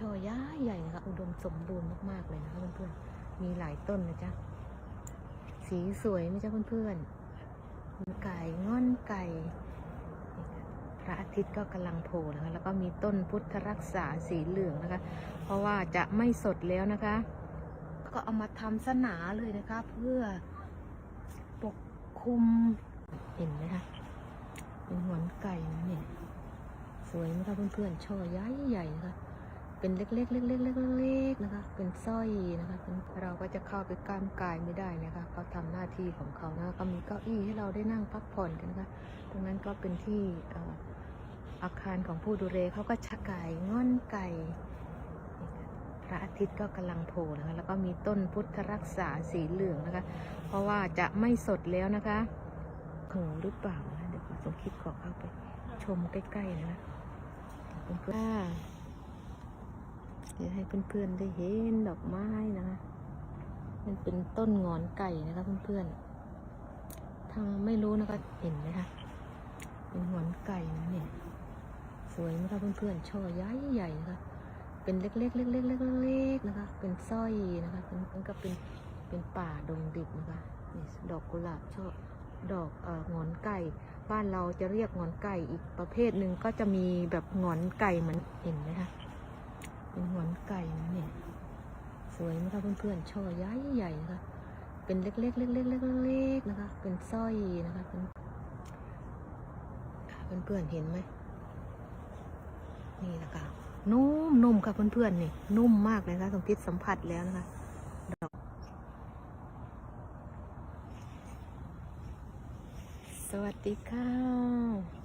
ช่อย้ายใหญ่นะคะ อุดมสมบูรณ์มากๆเลยนะคะเพื่อนๆ มีหลายต้นนะจ๊ะ สีสวยไหมจ๊ะเพื่อนๆ ไก่ง่อนไก่ พระอาทิตย์ก็กำลังโผล่นะคะ แล้วก็มีต้นพุทธรักษาสีเหลืองนะคะ เพราะว่าจะไม่สดแล้วนะคะ ก็เอามาทำสนาเลยนะคะ เพื่อปกคลุมเห็นไหมคะเป็นหงอนไก่นะเนี่ย สวยไหมคะเพื่อนๆช่อใหญ่ใหญ่นะคะ เป็นเล็กๆเล็กๆเล็กๆเล็กๆนะคะ เป็นสร้อยนะคะเราก็จะเข้าไปกล้ามกายไม่ได้นะคะเขาทำหน้าที่ของเขานะคะก็มีเก้าอี้ให้เราได้นั่งพักผ่อนกันนะคะตรงนั้นก็เป็นที่อาคารของผู้ดูแลเขาก็ชักไก่ง่อนไก่พระอาทิตย์ก็กำลังโผล่นะคะ แล้วก็มีต้นพุทธรักษาสีเหลืองนะคะ เพราะว่าจะไม่สดแล้วนะคะหูหรือเปล่านะเดี๋ยวขอสมคิดขอเข้าไปชมใกล้ๆนะคะเพื่อนๆ เดี๋ยวให้เพื่อนๆได้เห็นดอกไม้นะคะ มันเป็นต้นงอนไก่นะคะเพื่อนๆ ทางไม่รู้นะคะเห็นไหมคะ เป็นงอนไก่นะเนี่ย สวยไหมคะเพื่อนๆ ช่อใหญ่ใหญ่ๆนะคะ เป็นเล็กๆเล็กๆเล็กๆๆนะคะ เป็นสร้อยนะคะมันก็เป็นเป็นป่าดงดิบนะคะนี่ดอกกุหลาบช่อดอกเอ่องอนไก่ บ้านเราจะเรียกงอนไก่อีกประเภทหนึ่งก็จะมีแบบงอนไก่เหมือนเห็นไหมคะ เป็นงอนไก่นะเนี่ย สวยไหมคะเพื่อนๆช่อใหญ่ใหญ่ๆนะคะเป็นเล็กๆเล็กๆเล็กๆนะคะ เป็นสร้อยนะคะ เพื่อนๆเห็นไหมนี่นะคะนุ่มนุ่มค่ะเพื่อนๆนี่นุ่มมากเลยนะคะสมคิดสัมผัสแล้วนะคะดอกสวัสดีค่ะ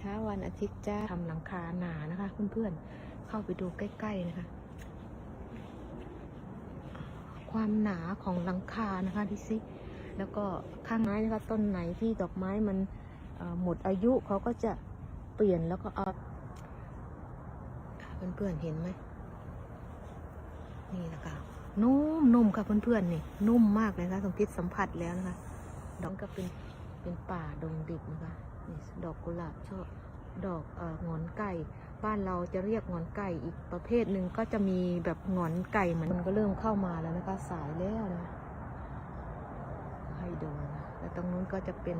เช้าวันอาทิตย์จ้าทำหลังคาหนานะคะ เพื่อนๆ เข้าไปดูใกล้ ๆ นะคะ ความหนาของหลังคานะคะดิซิแล้วก็ข้างไม้นะคะต้นไหนที่ดอกไม้มันหมดอายุเขาก็จะเปลี่ยนแล้วก็เอาเพื่อนๆเห็นไหมนี่นะคะนุ่มนุ่มค่ะเพื่อนๆนี่นุ่มมากเลยนะคะสมคิดสัมผัสแล้วนะคะดอกก็เป็นเป็นป่าดงดิบนะคะ ดอกกุหลาบช่อดอกเอ่องอนไก่ บ้านเราจะเรียกงอนไก่อีกประเภทหนึ่งก็จะมีแบบงอนไก่เหมือนมันก็เริ่มเข้ามาแล้วนะคะ สายแล้วนะให้ดูนะแล้วตรงนู้นก็จะเป็น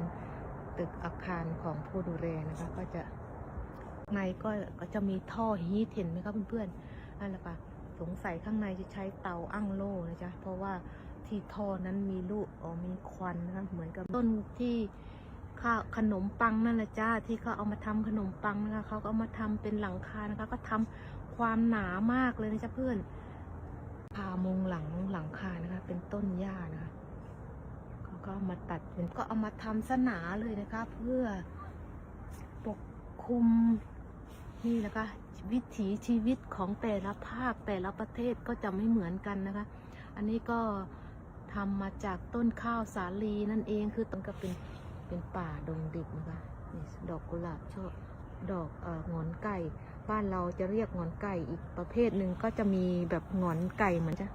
ตึกอาคารของผู้ดูแลนะคะ ก็จะในก็ก็จะมีท่อฮีทเห็นไหมคะเพื่อนๆนั่นแหละค่ะสงสัยข้างในจะใช้เตาอั้งโล่นะจ๊ะเพราะว่าที่ท่อนั้นมีลูกอ๋อมีควันนะคะเหมือนกับต้นที่ ข้าวขนมปังนั่นแหละจ้าที่เขาเอามาทำขนมปังนะคะเขาก็เอามาทำเป็นหลังคานะคะ ก็ทำความหนามากเลยนะจ๊ะเพื่อนพามุงหลังหลังคานะคะ เป็นต้นหญ้านะคะเขาก็เอามาตัดเป็นก็เอามาทำสนาเลยนะคะ เพื่อปกคลุมนี่นะคะวิถีชีวิตของแต่ละภาคแต่ละประเทศก็จะไม่เหมือนกันนะคะ อันนี้ก็ทำมาจากต้นข้าวสาลีนั่นเองคือต้นก็เป็น เป็นป่าดงดิบนะคะนี่ดอกกุหลาบช่อดอกเอ่องอนไก่ บ้านเราจะเรียกงอนไก่อีกประเภทหนึ่งก็จะมีแบบงอนไก่เหมือนจะ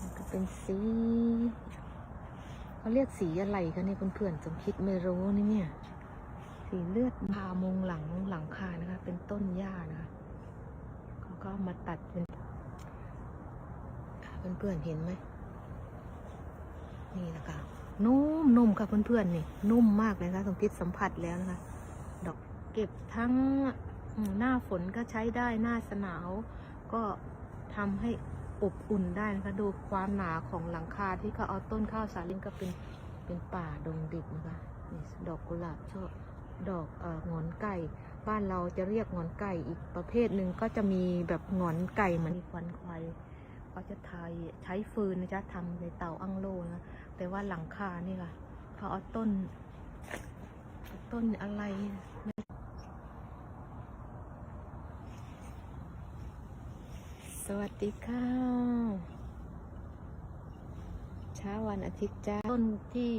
มันก็เป็นสีเขาเรียกสีอะไรคะเนี่ยเพื่อนๆสมคิดไม่รู้นี่เนี่ย สีเลือดพามงหลังหลังคานะคะ เป็นต้นหญ้านะคะเขาก็มาตัดเป็นเพื่อนๆเห็นไหมนี่นะคะ นุ่มนุ่มค่ะเพื่อนๆนี่ นุ่มมากเลยนะคะสมคิดสัมผัสแล้วนะคะ ดอกเก็บทั้งหน้าฝนก็ใช้ได้หน้าสนาว ก็ทำให้อบอุ่นได้นะคะ ดูความหนาของหลังคาที่เขาเอาต้นข้าวสาลิงก็เป็นเป็นป่าดงดิบนะคะนี่ดอกกุหลาบช่อดอกเอ่องอนไก่ บ้านเราจะเรียกงอนไก่อีกประเภทหนึ่งก็จะมีแบบงอนไก่เหมือนควันควาย เขาจะทายใช้ฟืนนะจ๊ะทำในเตาอังโลนะแต่ว่าหลังคานี่ค่ะเขาเอาต้น ต้นอะไรสวัสดีค่ะเช้าวันอาทิตย์จ้าต้นที่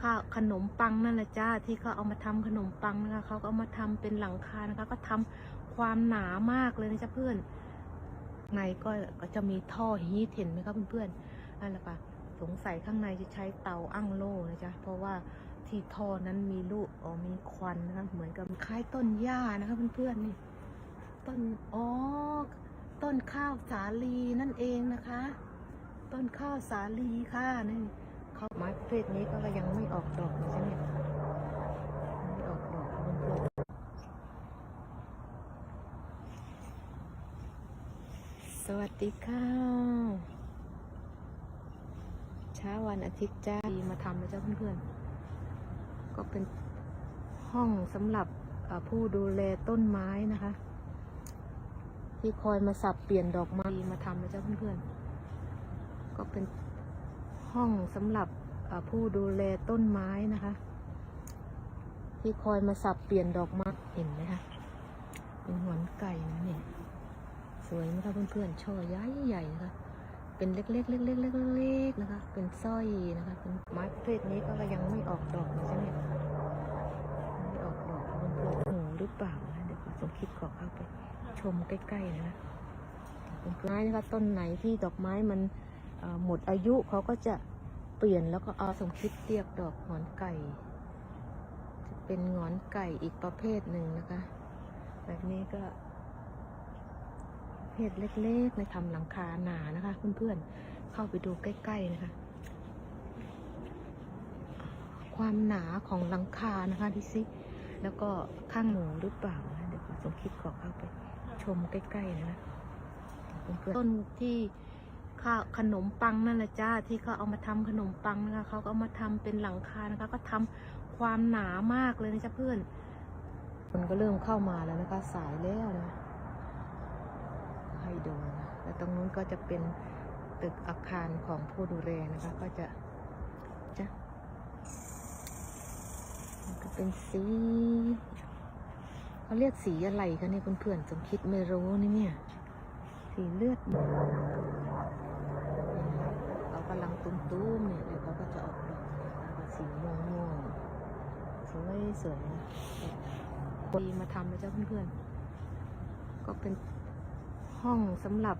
ข้าวขนมปังนั่นแหละจ้าที่เขาเอามาทำขนมปังนะคะเขาก็เอามาทำเป็นหลังคานะคะ ก็ทำความหนามากเลยนะจ๊ะเพื่อน ในก็ก็จะมีท่อฮีทเห็นไหมครับเพื่อนๆนั่นแหละค่ะสงสัยข้างในจะใช้เตาอั้งโล่นะจ๊ะเพราะว่าที่ท่อนั้นมีลูกอ๋อมีควันนะคะเหมือนกับคล้ายต้นหญ้านะคะเพื่อนๆนี่ต้นอ๋อต้นข้าวสาลีนั่นเองนะคะ ต้นข้าวสาลีค่ะนี่เขาไม้ประเภทนี้ก็ยังไม่ออกดอกนะใช่ไหมไม่ออกดอกค่ะเพื่อนๆ สวัสดีค่ะเช้าวันอาทิตย์จ้ามาทำนะจ้าเพื่อนๆ ก็เป็นห้องสำหรับเอ่อผู้ดูแลต้นไม้นะคะ ที่คอยมาสับเปลี่ยนดอกไม้มาทำนะจ้าเพื่อนๆ ก็เป็นห้องสำหรับเอ่อผู้ดูแลต้นไม้นะคะ ที่คอยมาสับเปลี่ยนดอกไม้เห็นไหมคะเป็นหวนไก่นะเนี่ย สวยไหมคะเพื่อนๆช่อใหญ่ใหญ่ๆนะคะเป็นเล็กๆเล็กๆเล็กๆนะคะ เป็นสร้อยนะคะเป็นไม้ประเภทนี้ก็ยังไม่ออกดอกนะใช่ไหมไม่ออกดอกเพื่อนๆหูหรือเปล่านะเดี๋ยวสมคิดขอเข้าไปชมใกล้ๆนะคะเป็นไม้นะคะต้นไหนที่ดอกไม้มันหมดอายุเขาก็จะเปลี่ยนแล้วก็เอาสมคิดเรียกดอกหงอนไก่เป็นหงอนไก่อีกประเภทหนึ่งนะคะ แบบนี้ก็ เพศเล็กๆในทำหลังคาหนานะคะ เพื่อนๆ เข้าไปดูใกล้ๆนะคะ ความหนาของหลังคานะคะดิซิแล้วก็ข้างหมูหรือเปล่านะเดี๋ยวสมคิดขอเข้าไปชมใกล้ๆนะคะเพื่อนๆต้นที่ข้าขนมปังนั่นแหละจ้าที่เขาเอามาทำขนมปังนะคะเขาก็เอามาทำเป็นหลังคานะคะ ก็ทำความหนามากเลยนะจ๊ะเพื่อนคนก็เริ่มเข้ามาแล้วนะคะสายแล้วนะ ให้ดูนะแล้วตรงนู้นก็จะเป็นตึกอาคารของผู้ดูแลนะคะ ก็จะจะก็เป็นสีเขาเรียกสีอะไรคะเนี่ยเพื่อนๆสมคิดไม่รู้นี่เนี่ย สีเลือดเขากำลังตุ้มๆเนี่ยเดี๋ยวเขาก็จะออกดอกนะคะสีม่วงๆสวยสวยๆนะดีมาทำนะจ๊ะเพื่อนๆก็เป็น ห้องสำหรับ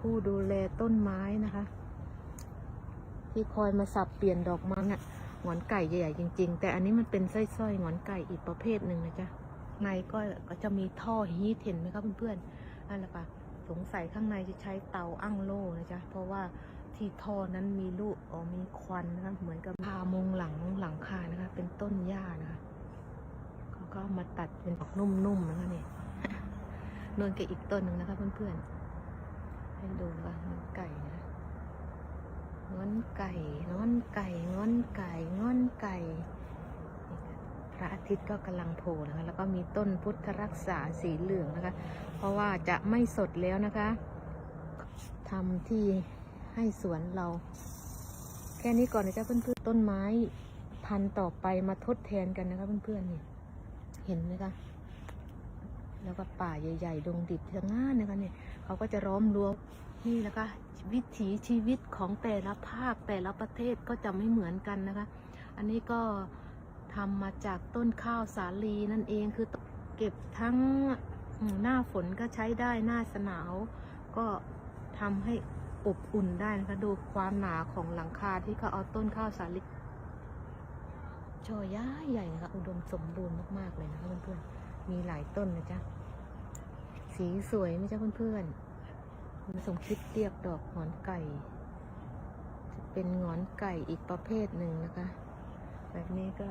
ผู้ดูแลต้นไม้นะคะ ที่คอยมาสับเปลี่ยนดอกไม้อะหงอนไก่ใหญ่ๆจริง ๆ แต่อันนี้มันเป็นสร้อยๆหงอนไก่อีกประเภทหนึ่งนะจ๊ะในก็ก็จะมีท่อฮีทเห็นไหมครับเพื่อนๆนั่นแหละค่ะสงสัยข้างในจะใช้เตาอั้งโล่นะจ๊ะเพราะว่าที่ท่อนั้นมีลูกอ๋อมีควันนะคะเหมือนกับพามุงหลังหลังคานะคะ เป็นต้นหญ้านะคะเขาก็มาตัดเป็นดอกนุ่มๆนะคะเนี่ย นวนกับอีกต้นหนึ่งนะคะเพื่อนๆ ให้ดูว่าง้อนไก่นะง้อนไก่ง้อนไก่ง้อนไก่ง้อนไก่ พระอาทิตย์ก็กำลังโผล่นะคะ แล้วก็มีต้นพุทธรักษาสีเหลืองนะคะ เพราะว่าจะไม่สดแล้วนะคะทำที่ให้สวนเรา แค่นี้ก่อนนะจ๊ะเพื่อนๆ ต้นไม้พันต่อไปมาทดแทนกันนะคะเพื่อนๆนี่เห็นไหมคะ แล้วก็ป่าใหญ่ๆ ดงดิบทั้งนั้นนะคะเนี่ยเขาก็จะล้อมรั้วนี่นะคะวิถีชีวิตของแต่ละภาคแต่ละประเทศก็จะไม่เหมือนกันนะคะ อันนี้ก็ทำมาจากต้นข้าวสาลีนั่นเองคือเก็บทั้งหน้าฝนก็ใช้ได้หน้าสนาว ก็ทำให้อบอุ่นได้นะคะดูความหนาของหลังคาที่เขาเอาต้นข้าวสาลีช่อย้าใหญ่นะคะอุดมสมบูรณ์มากๆเลยนะคะเพื่อนๆ มีหลายต้นนะจ๊ะ สีสวยไหมจ๊ะเพื่อนๆมันสมคิดเรียกดอกหงอนไก่ จะเป็นหงอนไก่อีกประเภทหนึ่งนะคะ แบบนี้ก็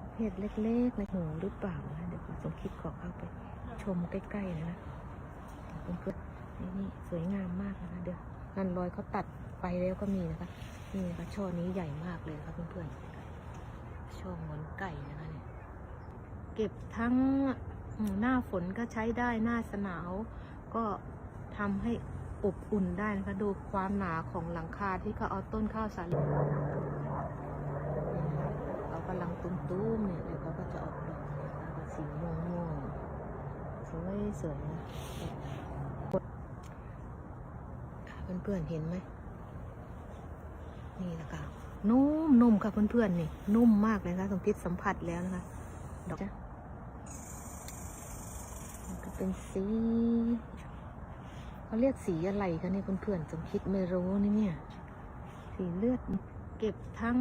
ประเภทเล็กๆในหูหรือเปล่านะเดี๋ยวสมคิดขอเข้าไปชมใกล้ ๆ นะเพื่อนๆนี่นี่สวยงามมากนะคะ เดี๋ยวนันรอยเขาตัดไปแล้วก็มีนะคะ นี่นะคะช่อนี้ใหญ่มากเลยนะคะเพื่อนๆช่อหงอนไก่นะคะ เก็บทั้งหน้าฝนก็ใช้ได้หน้าสนาว ก็ทำให้อบอุ่นได้นะคะดูความหนาของหลังคาที่เขาเอาต้นข้าวสาลีเขากำลังตุ้มๆเนี่ยเดี๋ยวเขาก็จะออกดอกนะคะสีม่วงๆสวยสวยนะเพื่อนๆเห็นไหมนี่นะคะนุ่มนุ่มค่ะเพื่อนๆนี่ นุ่มมากเลยนะคะสมคิดสัมผัสแล้วนะคะดอก ก็เป็นสีเขาเรียกสีอะไรคะเนี่ยเพื่อนๆสมคิดไม่รู้นี่เนี่ย สีเลือด เก็บทั้ง